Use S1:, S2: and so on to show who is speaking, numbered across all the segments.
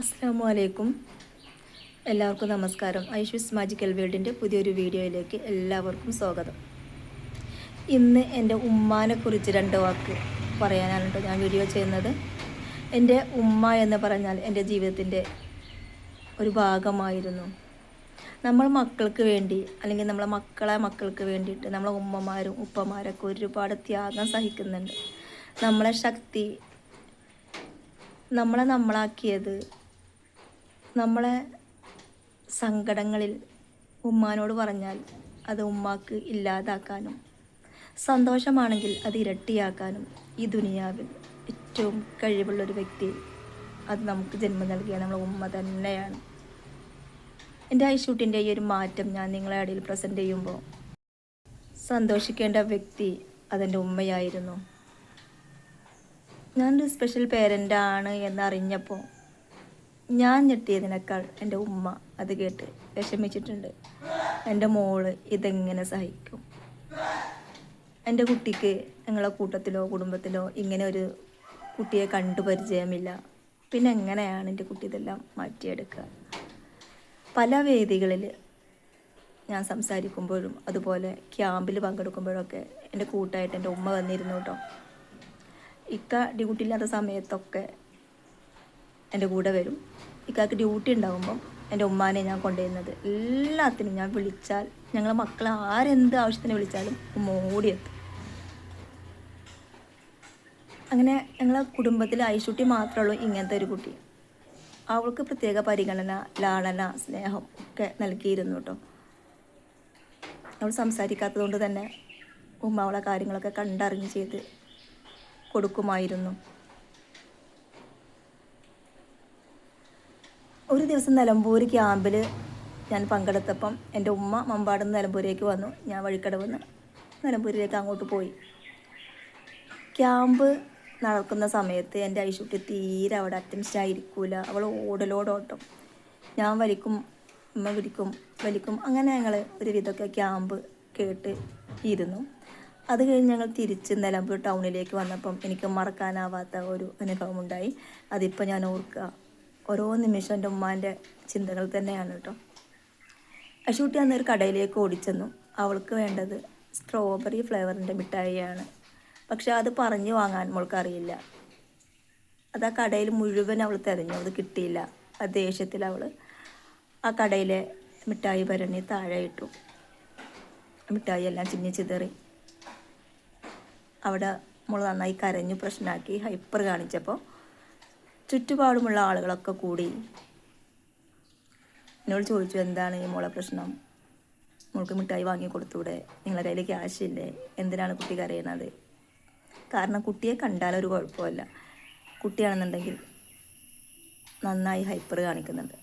S1: അസ്സാം വലൈക്കും എല്ലാവർക്കും നമസ്കാരം ഐഷ്വിസ് മാജിക്കൽ വേൾഡിൻ്റെ പുതിയൊരു വീഡിയോയിലേക്ക് എല്ലാവർക്കും സ്വാഗതം ഇന്ന് എൻ്റെ ഉമ്മാനെക്കുറിച്ച് രണ്ട് വാക്ക് പറയാനാണ് ഞാൻ വീഡിയോ ചെയ്യുന്നത് എൻ്റെ ഉമ്മ എന്ന് പറഞ്ഞാൽ എൻ്റെ ജീവിതത്തിൻ്റെ ഒരു ഭാഗമായിരുന്നു നമ്മൾ മക്കൾക്ക് വേണ്ടി അല്ലെങ്കിൽ നമ്മളെ മക്കളെ മക്കൾക്ക് വേണ്ടിയിട്ട് നമ്മളെ ഉമ്മമാരും ഉപ്പമാരൊക്കെ ഒരുപാട് ത്യാഗം സഹിക്കുന്നുണ്ട് നമ്മളെ ശക്തി നമ്മളെ നമ്മളാക്കിയത് നമ്മളെ സങ്കടങ്ങളിൽ ഉമ്മാനോട് പറഞ്ഞാൽ അത് ഉമ്മാക്ക് ഇല്ലാതാക്കാനും സന്തോഷമാണെങ്കിൽ അത് ഇരട്ടിയാക്കാനും ഈ ദുനിയാവിൽ ഏറ്റവും കഴിവുള്ളൊരു വ്യക്തി അത് നമുക്ക് ജന്മം നൽകിയ നമ്മളെ ഉമ്മ തന്നെയാണ് എൻ്റെ ഐഷൂട്ടിൻ്റെ ഈ ഒരു മാറ്റം ഞാൻ നിങ്ങളെ ഇടയിൽ പ്രസൻറ്റ് ചെയ്യുമ്പോൾ സന്തോഷിക്കേണ്ട വ്യക്തി അതെൻ്റെ ഉമ്മയായിരുന്നു ഞാനൊരു സ്പെഷ്യൽ പേരൻ്റാണ് എന്നറിഞ്ഞപ്പോൾ ഞാൻ ഞെട്ടിയതിനേക്കാൾ എൻ്റെ ഉമ്മ അത് കേട്ട് വിഷമിച്ചിട്ടുണ്ട് എൻ്റെ മോള് ഇതെങ്ങനെ സഹിക്കും എൻ്റെ കുട്ടിക്ക് ഞങ്ങളെ കൂട്ടത്തിലോ കുടുംബത്തിലോ ഇങ്ങനെ ഒരു കുട്ടിയെ കണ്ടു പരിചയമില്ല പിന്നെ എങ്ങനെയാണ് എൻ്റെ കുട്ടി ഇതെല്ലാം മാറ്റിയെടുക്കുക പല വേദികളിൽ ഞാൻ സംസാരിക്കുമ്പോഴും അതുപോലെ ക്യാമ്പിൽ പങ്കെടുക്കുമ്പോഴൊക്കെ എൻ്റെ കൂട്ടായിട്ട് എൻ്റെ ഉമ്മ വന്നിരുന്നു കേട്ടോ ഇക്ക ഇല്ലാത്ത സമയത്തൊക്കെ എൻ്റെ കൂടെ വരും ഇക്കാക്ക് ഡ്യൂട്ടി ഉണ്ടാകുമ്പം എൻ്റെ ഉമ്മാനെ ഞാൻ കൊണ്ടുവരുന്നത് എല്ലാത്തിനും ഞാൻ വിളിച്ചാൽ ഞങ്ങളെ മക്കൾ ആരെന്ത് ആവശ്യത്തിന് വിളിച്ചാലും ഉമ്മ ഓടിയെത്തും അങ്ങനെ ഞങ്ങളെ കുടുംബത്തിൽ ഐശുട്ടി മാത്രമേ ഉള്ളൂ ഇങ്ങനത്തെ ഒരു കുട്ടി അവൾക്ക് പ്രത്യേക പരിഗണന ലാളന സ്നേഹം ഒക്കെ നൽകിയിരുന്നു കേട്ടോ അവൾ സംസാരിക്കാത്തതുകൊണ്ട് തന്നെ ഉമ്മ അവളെ കാര്യങ്ങളൊക്കെ കണ്ടറിഞ്ഞ് ചെയ്ത് കൊടുക്കുമായിരുന്നു ഒരു ദിവസം നിലമ്പൂർ ക്യാമ്പിൽ ഞാൻ പങ്കെടുത്തപ്പം എൻ്റെ ഉമ്മ മമ്പാട് നിന്ന് നിലമ്പൂരേക്ക് വന്നു ഞാൻ വഴിക്കടവെന്ന് നിലമ്പൂരിലേക്ക് അങ്ങോട്ട് പോയി ക്യാമ്പ് നടക്കുന്ന സമയത്ത് എൻ്റെ ഐഷുട്ടി തീരെ അവിടെ അറ്റൻഷൻ ആയിരിക്കൂല അവൾ ഓടലോടോട്ടം ഞാൻ വലിക്കും ഉമ്മ വിളിക്കും വലിക്കും അങ്ങനെ ഞങ്ങൾ ഒരുവിധമൊക്കെ ക്യാമ്പ് കേട്ട് ഇരുന്നു അത് കഴിഞ്ഞ് ഞങ്ങൾ തിരിച്ച് നിലമ്പൂർ ടൗണിലേക്ക് വന്നപ്പം എനിക്ക് മറക്കാനാവാത്ത ഒരു അനുഭവമുണ്ടായി അതിപ്പോൾ ഞാൻ ഓർക്കുക ഓരോ നിമിഷം എൻ്റെ ഉമ്മാൻ്റെ ചിന്തകൾ തന്നെയാണ് കേട്ടോ അശുട്ടി അന്നൊരു കടയിലേക്ക് ഓടിച്ചെന്നു അവൾക്ക് വേണ്ടത് സ്ട്രോബെറി ഫ്ലേവറിൻ്റെ മിഠായിയാണ് പക്ഷെ അത് പറഞ്ഞു വാങ്ങാൻ മോൾക്കറിയില്ല അത് ആ കടയിൽ മുഴുവൻ അവൾ തിരഞ്ഞു അത് കിട്ടിയില്ല ആ ദേഷ്യത്തിൽ അവൾ ആ കടയിലെ മിഠായി ഭരണി താഴെ ഇട്ടു മിഠായി എല്ലാം ചിന്നി ചിതറി അവിടെ മോൾ നന്നായി കരഞ്ഞു പ്രശ്നമാക്കി ഹൈപ്പർ കാണിച്ചപ്പോൾ ചുറ്റുപാടുമുള്ള ആളുകളൊക്കെ കൂടി എന്നോട് ചോദിച്ചു എന്താണ് ഈ മോളെ പ്രശ്നം മോൾക്ക് മിഠായി വാങ്ങി കൊടുത്തൂടെ നിങ്ങളുടെ കയ്യിൽ ക്യാഷ് ഇല്ലേ എന്തിനാണ് കുട്ടി കരയണത് കാരണം കുട്ടിയെ കണ്ടാലൊരു കുഴപ്പമില്ല കുട്ടിയാണെന്നുണ്ടെങ്കിൽ നന്നായി ഹൈപ്പർ കാണിക്കുന്നുണ്ട്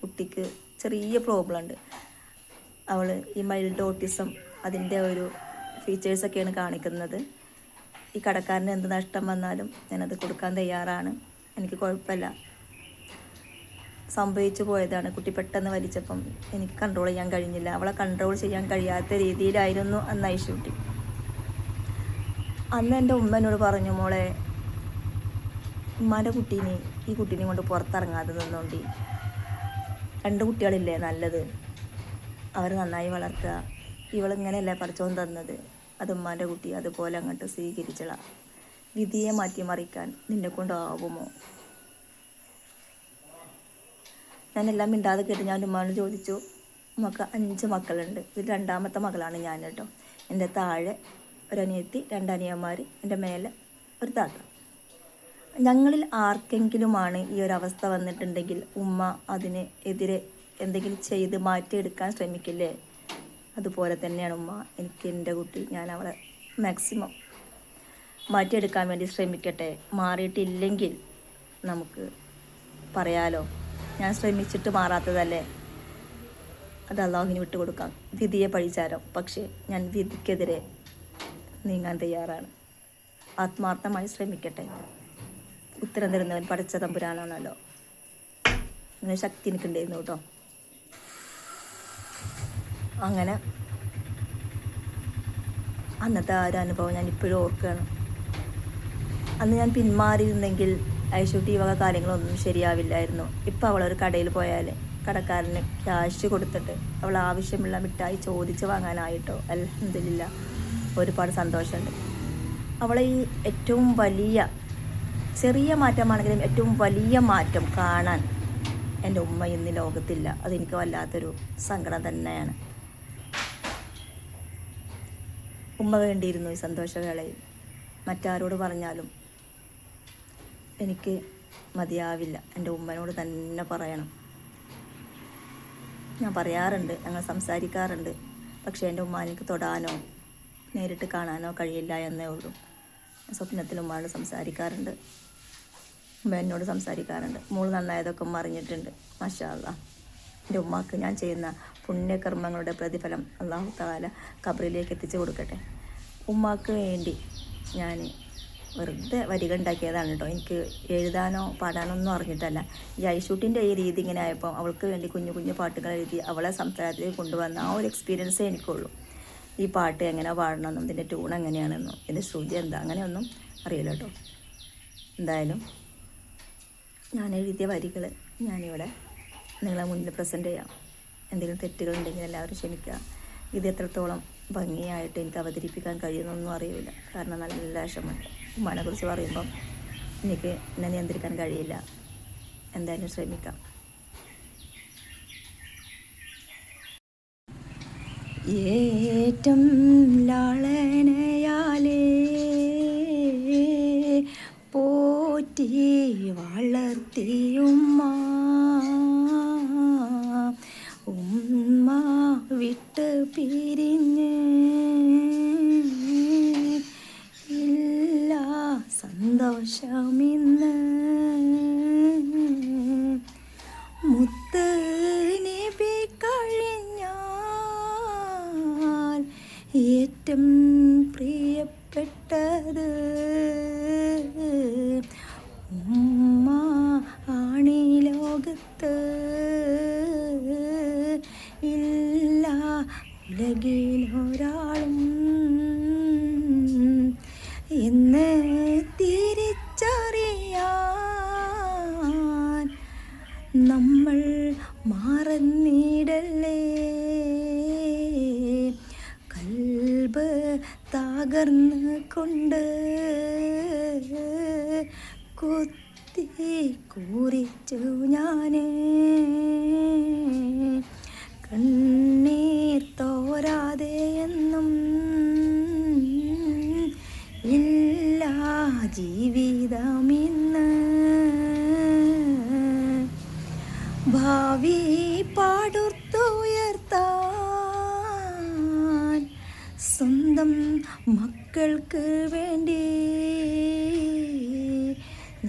S1: കുട്ടിക്ക് ചെറിയ പ്രോബ്ലം ഉണ്ട് അവൾ ഈ മൈൽഡ് ഓട്ടിസം അതിൻ്റെ ഒരു ഫീച്ചേഴ്സൊക്കെയാണ് കാണിക്കുന്നത് ഈ കടക്കാരന് എന്ത് നഷ്ടം വന്നാലും ഞാനത് കൊടുക്കാൻ തയ്യാറാണ് എനിക്ക് കുഴപ്പമില്ല സംഭവിച്ചു പോയതാണ് കുട്ടി പെട്ടെന്ന് വലിച്ചപ്പം എനിക്ക് കൺട്രോൾ ചെയ്യാൻ കഴിഞ്ഞില്ല അവളെ കൺട്രോൾ ചെയ്യാൻ കഴിയാത്ത രീതിയിലായിരുന്നു അന്ന് ഐശുട്ടി അന്ന് എൻ്റെ ഉമ്മനോട് പറഞ്ഞു മോളെ ഉമ്മാൻ്റെ കുട്ടീനെ ഈ കുട്ടീനെ കൊണ്ട് പുറത്തിറങ്ങാതെ നിന്നോണ്ടി രണ്ട് കുട്ടികളില്ലേ നല്ലത് അവർ നന്നായി വളർത്തുക ഇവളിങ്ങനെയല്ലേ പറിച്ചോണ്ട് തന്നത് അത് ഉമ്മാൻ്റെ കുട്ടി അതുപോലെ അങ്ങോട്ട് സ്വീകരിച്ചള വിധിയെ മാറ്റിമറിക്കാൻ നിന്നെ കൊണ്ടാവുമോ ഞാനെല്ലാം മിണ്ടാതെ കേട്ട് ഞാൻ ഉമ്മാനോട് ചോദിച്ചു ഉമ്മക്ക് അഞ്ച് മക്കളുണ്ട് ഇതിൽ രണ്ടാമത്തെ മകളാണ് ഞാൻ കേട്ടോ എൻ്റെ താഴെ ഒരനിയത്തി രണ്ടനിയന്മാർ എൻ്റെ മേലെ ഒരു താത്ത ഞങ്ങളിൽ ആർക്കെങ്കിലുമാണ് ഈ ഒരു അവസ്ഥ വന്നിട്ടുണ്ടെങ്കിൽ ഉമ്മ അതിന് എതിരെ എന്തെങ്കിലും ചെയ്ത് മാറ്റിയെടുക്കാൻ ശ്രമിക്കില്ലേ അതുപോലെ തന്നെയാണ് ഉമ്മ എനിക്ക് എൻ്റെ കുട്ടി ഞാൻ അവളെ മാക്സിമം മാറ്റിയെടുക്കാൻ വേണ്ടി ശ്രമിക്കട്ടെ മാറിയിട്ടില്ലെങ്കിൽ നമുക്ക് പറയാലോ ഞാൻ ശ്രമിച്ചിട്ട് മാറാത്തതല്ലേ അത് അള്ളാഹുവിന് വിട്ടുകൊടുക്കാം വിധിയെ പഴിച്ചാരം പക്ഷേ ഞാൻ വിധിക്കെതിരെ നീങ്ങാൻ തയ്യാറാണ് ആത്മാർത്ഥമായി ശ്രമിക്കട്ടെ ഉത്തരം തരുന്നവൻ പഠിച്ച തമ്പുരാനാണല്ലോ അങ്ങനെ ശക്തി എനിക്കുണ്ടായിരുന്നു കേട്ടോ അങ്ങനെ അന്നത്തെ ആ ഒരു അനുഭവം ഞാൻ ഇപ്പോഴും ഓർക്കുകയാണ് അന്ന് ഞാൻ പിന്മാറിയിരുന്നെങ്കിൽ ഐശുട്ടി ഈ വക കാര്യങ്ങളൊന്നും ശരിയാവില്ലായിരുന്നു അവൾ അവളൊരു കടയിൽ പോയാൽ കടക്കാരന് ക്യാഷ് കൊടുത്തിട്ട് അവൾ ആവശ്യമുള്ള മിഠായി ചോദിച്ച് വാങ്ങാനായിട്ടോ അല്ല ഒരുപാട് സന്തോഷമുണ്ട് അവളെ ഈ ഏറ്റവും വലിയ ചെറിയ മാറ്റമാണെങ്കിലും ഏറ്റവും വലിയ മാറ്റം കാണാൻ എൻ്റെ ഉമ്മ ഇന്ന് ലോകത്തില്ല അതെനിക്ക് വല്ലാത്തൊരു സങ്കടം തന്നെയാണ് ഉമ്മ വേണ്ടിയിരുന്നു ഈ സന്തോഷവേളയിൽ മറ്റാരോട് പറഞ്ഞാലും എനിക്ക് മതിയാവില്ല എൻ്റെ ഉമ്മനോട് തന്നെ പറയണം ഞാൻ പറയാറുണ്ട് ഞങ്ങൾ സംസാരിക്കാറുണ്ട് പക്ഷേ എൻ്റെ ഉമ്മ എനിക്ക് തൊടാനോ നേരിട്ട് കാണാനോ കഴിയില്ല എന്നേ ഉള്ളൂ സ്വപ്നത്തിൽ ഉമ്മയോട് സംസാരിക്കാറുണ്ട് ഉമ്മ എന്നോട് സംസാരിക്കാറുണ്ട് മോൾ നന്നായതൊക്കെ ഉമ്മ അറിഞ്ഞിട്ടുണ്ട് മാഷാല്ല എൻ്റെ ഉമ്മാക്ക് ഞാൻ ചെയ്യുന്ന പുണ്യകർമ്മങ്ങളുടെ പ്രതിഫലം അള്ളാഹു താല കബറിലേക്ക് എത്തിച്ചു കൊടുക്കട്ടെ ഉമ്മാക്ക് വേണ്ടി ഞാൻ വെറുതെ വരിക ഉണ്ടാക്കിയതാണ് കേട്ടോ എനിക്ക് എഴുതാനോ പാടാനോ ഒന്നും അറിഞ്ഞിട്ടല്ല ഈ ഈ രീതി ഇങ്ങനെ ആയപ്പോൾ അവൾക്ക് വേണ്ടി കുഞ്ഞു കുഞ്ഞു പാട്ടുകൾ എഴുതി അവളെ സംസാരത്തിലേക്ക് കൊണ്ടുവന്ന ആ ഒരു എക്സ്പീരിയൻസേ എനിക്കുള്ളൂ ഈ പാട്ട് എങ്ങനെ പാടണമെന്നും ഇതിൻ്റെ ട്യൂൺ എങ്ങനെയാണെന്നും ഇതിൻ്റെ ശ്രുതി എന്താ അങ്ങനെയൊന്നും അറിയില്ല കേട്ടോ എന്തായാലും ഞാൻ എഴുതിയ വരികൾ ഞാനിവിടെ നിങ്ങളെ മുന്നിൽ പ്രസൻറ്റ് ചെയ്യാം എന്തെങ്കിലും തെറ്റുകൾ ഉണ്ടെങ്കിൽ എല്ലാവരും ക്ഷമിക്കുക ഇത് എത്രത്തോളം ഭംഗിയായിട്ട് എനിക്ക് അവതരിപ്പിക്കാൻ കഴിയുന്നൊന്നും അറിയില്ല കാരണം നല്ല വിലാസമുണ്ട് കുറിച്ച് പറയുമ്പം എനിക്ക് എന്നെ നിയന്ത്രിക്കാൻ കഴിയില്ല എന്തായാലും ശ്രമിക്കാം
S2: ഏറ്റം ലാളനയാലേ പോറ്റി വളർത്തിയുമ്മ ഉമ്മ വിട്ട് പിരിഞ്ഞ് നമ്മൾ മാറന്നീടല്ലേ കൽബ് തകർന്ന് കൊണ്ട് കുത്തി കൂറിച്ചു ഞാൻ കണ്ണീർ തോരാതെ ഞങ്ങൾക്ക് വേണ്ടി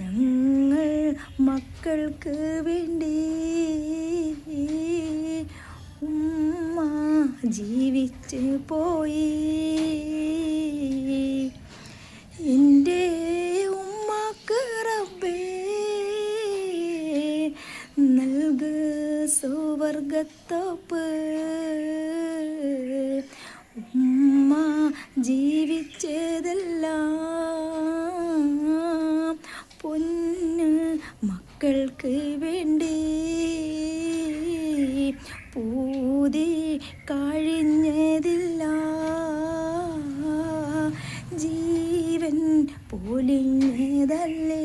S2: ഞങ്ങൾ മക്കൾക്ക് വേണ്ടി ഉമ്മ ജീവിച്ച് പോയി എൻ്റെ ഉമ്മക്ക് റബ്ബേ നൽക് സുവർഗത്തോപ്പ് ഉമ്മ ജീവിച്ചതെല്ലാം പൊന്ന് മക്കൾക്ക് വേണ്ടി പൂതി കഴിഞ്ഞതില്ല ജീവൻ പൊലിഞ്ഞതല്ലേ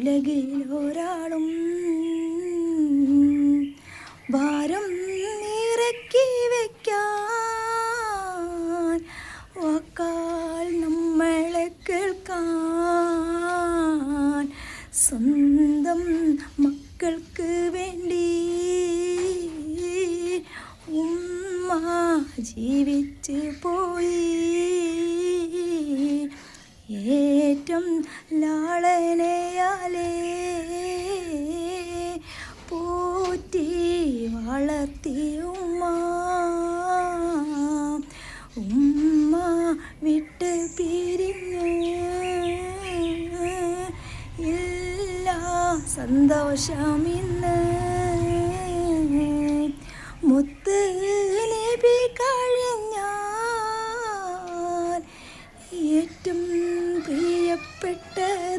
S2: ഉലകിലൊരാളും ഭാരം നിറക്കി വയ്ക്കാൻ വാക്കാൽ നമ്മളെ കേൾക്കാൻ സ്വന്തം മക്കൾക്ക് വേണ്ടി ഉമ്മ ജീവിച്ച് വളർത്തിയുമ്മ ഉമ്മ ഉമ്മ വിട്ട് പിരിഞ്ഞ് എല്ലാ സന്തോഷം ഇന്ന് മുത്ത് ലഭി കഴിഞ്ഞാൽ ഏറ്റവും പ്രിയപ്പെട്ട